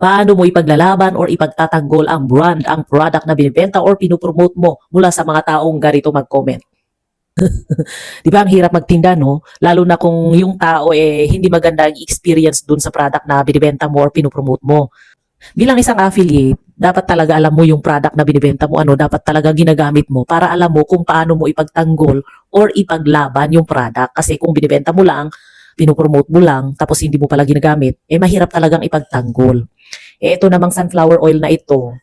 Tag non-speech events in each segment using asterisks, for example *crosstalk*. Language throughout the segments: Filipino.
Paano mo ipaglalaban or ipagtatanggol ang brand, ang product na binibenta or pinupromote mo mula sa mga taong ganito mag-comment? *laughs* Di ba ang hirap magtinda, no? Lalo na kung yung tao eh hindi maganda ang experience dun sa product na binibenta mo or pinupromote mo. Bilang isang affiliate, dapat talaga alam mo yung product na binibenta mo, ano, dapat talaga ginagamit mo para alam mo kung paano mo ipagtanggol or ipaglaban yung product. Kasi kung binibenta mo lang, pinupromote mo lang, tapos hindi mo pala ginagamit, eh mahirap talagang ipagtanggol. Eh ito namang sunflower oil na ito,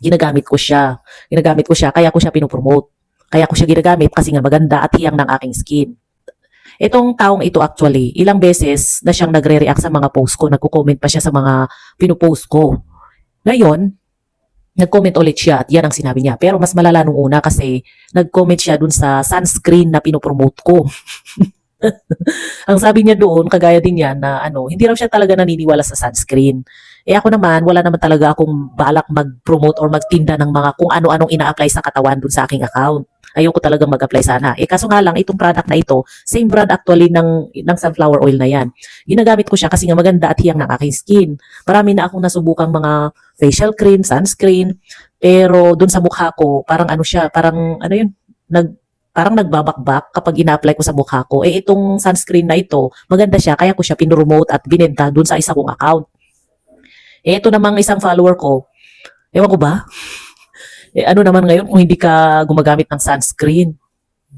ginagamit ko siya. Ginagamit ko siya, kaya ko siya pinupromote. Kaya ko siya ginagamit kasi nga maganda at hiyang ng aking skin. Itong taong ito actually, ilang beses na siyang nagre-react sa mga post ko, nagko-comment pa siya sa mga pinupost ko. Ngayon, nag-comment ulit siya at yan ang sinabi niya. Pero mas malala nung una kasi nag-comment siya dun sa sunscreen na pinopromote ko. *laughs* *laughs* ang sabi niya doon, kagaya din yan na ano, hindi raw siya talaga naniniwala sa sunscreen. Eh ako naman, wala naman talaga akong balak mag-promote or magtinda ng mga kung ano-anong ina-apply sa katawan dun sa aking account. Ayoko talaga mag-apply sana. Eh kaso nga lang, itong product na ito, same brand actually ng, ng sunflower oil na yan. Ginagamit ko siya kasi nga maganda at hiyang ng aking skin. Marami na akong nasubukang mga facial cream, sunscreen, pero dun sa mukha ko, parang ano siya, parang ano yun, nag, parang nagbabakbak kapag ina-apply ko sa mukha ko. Eh itong sunscreen na ito, maganda siya, kaya ko siya pinromote at binenta dun sa isa kong account. Eh ito namang isang follower ko, ewan ko ba? Eh ano naman ngayon kung hindi ka gumagamit ng sunscreen?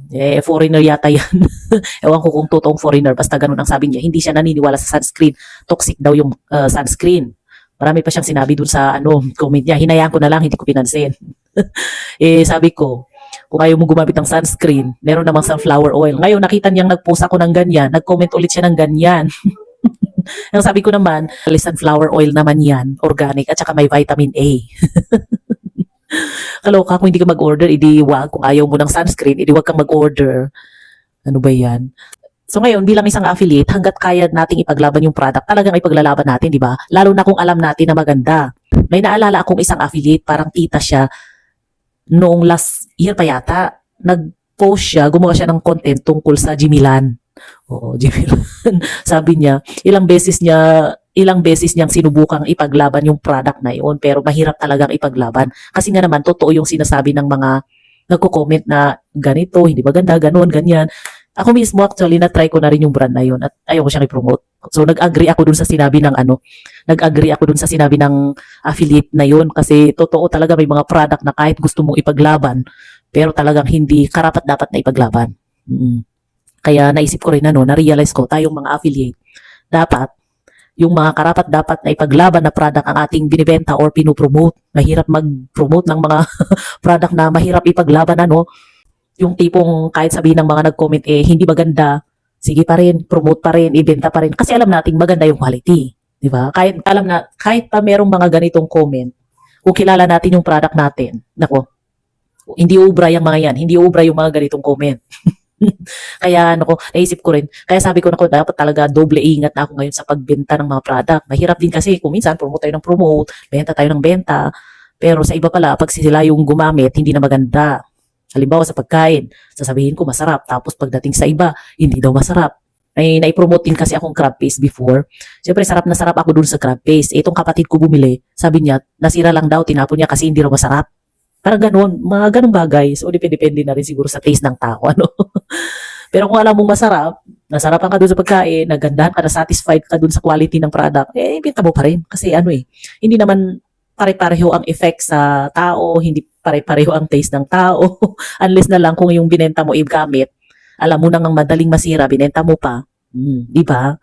Eh, foreigner yata yan. *laughs* Ewan ko kung totoong foreigner, basta ganun ang sabi niya. Hindi siya naniniwala sa sunscreen. Toxic daw yung uh, sunscreen. Marami pa siyang sinabi dun sa ano, comment niya. Hinayaan ko na lang, hindi ko pinansin. *laughs* eh, sabi ko, kung ayaw mo gumamit ng sunscreen, meron namang sunflower oil. Ngayon, nakita niyang nag-post ako ng ganyan, nag-comment ulit siya ng ganyan. *laughs* Ang sabi ko naman, sunflower oil naman yan, organic, at saka may vitamin A. *laughs* Kaloka, kung hindi ka mag-order, edi wag. Kung ayaw mo ng sunscreen, edi wag kang mag-order. Ano ba yan? So ngayon, bilang isang affiliate, hanggat kaya nating ipaglaban yung product, talagang ipaglalaban natin, di ba? Lalo na kung alam natin na maganda. May naalala akong isang affiliate, parang tita siya, noong last year pa yata, nag-post siya, gumawa siya ng content tungkol sa Jimilan. Oo, *laughs* Jimilan. Sabi niya, ilang beses niya ilang beses niyang sinubukang ipaglaban yung product na yun, pero mahirap talagang ipaglaban. Kasi nga naman, totoo yung sinasabi ng mga nagko-comment na ganito, hindi maganda, ganun, ganyan. Ako mismo actually na-try ko na rin yung brand na yun at ayaw ko siyang i-promote. So nag-agree ako dun sa sinabi ng ano, nag-agree ako dun sa sinabi ng affiliate na yun kasi totoo talaga may mga product na kahit gusto mong ipaglaban, pero talagang hindi karapat dapat na ipaglaban. Mm. Kaya naisip ko rin ano, na-realize ko tayong mga affiliate, dapat yung mga karapat dapat na ipaglaban na product ang ating binibenta or pinupromote. Mahirap mag-promote ng mga *laughs* product na mahirap ipaglaban ano. Yung tipong kahit sabihin ng mga nag-comment eh hindi maganda, sige pa rin, promote pa rin, ibenta pa rin kasi alam nating maganda yung quality, di ba? Kahit alam na kahit pa merong mga ganitong comment, kung kilala natin yung product natin, nako, hindi ubra yung mga yan, hindi ubra yung mga ganitong comment. *laughs* kaya ano ko, naisip ko rin. Kaya sabi ko na ko, dapat talaga doble ingat na ako ngayon sa pagbenta ng mga product. Mahirap din kasi kung minsan promote tayo ng promote, benta tayo ng benta. Pero sa iba pala, pag sila yung gumamit, hindi na maganda. Halimbawa sa pagkain, sasabihin ko masarap. Tapos pagdating sa iba, hindi daw masarap. May nai-promote din kasi akong crab paste before. Siyempre, sarap na sarap ako dun sa crab paste. Itong kapatid ko bumili, sabi niya, nasira lang daw, tinapon niya kasi hindi raw masarap. Parang ganun, mga ganun bagay. So, depende na rin siguro sa taste ng tao. *laughs* Ano? Pero kung alam mong masarap, nasarapan ka dun sa pagkain, nagandahan ka, na satisfied ka dun sa quality ng product, eh, ibenta mo pa rin. Kasi ano eh, hindi naman pare-pareho ang effect sa tao, hindi pare-pareho ang taste ng tao. *laughs* Unless na lang kung yung binenta mo i-gamit, alam mo nang madaling masira, binenta mo pa. Hmm, di ba?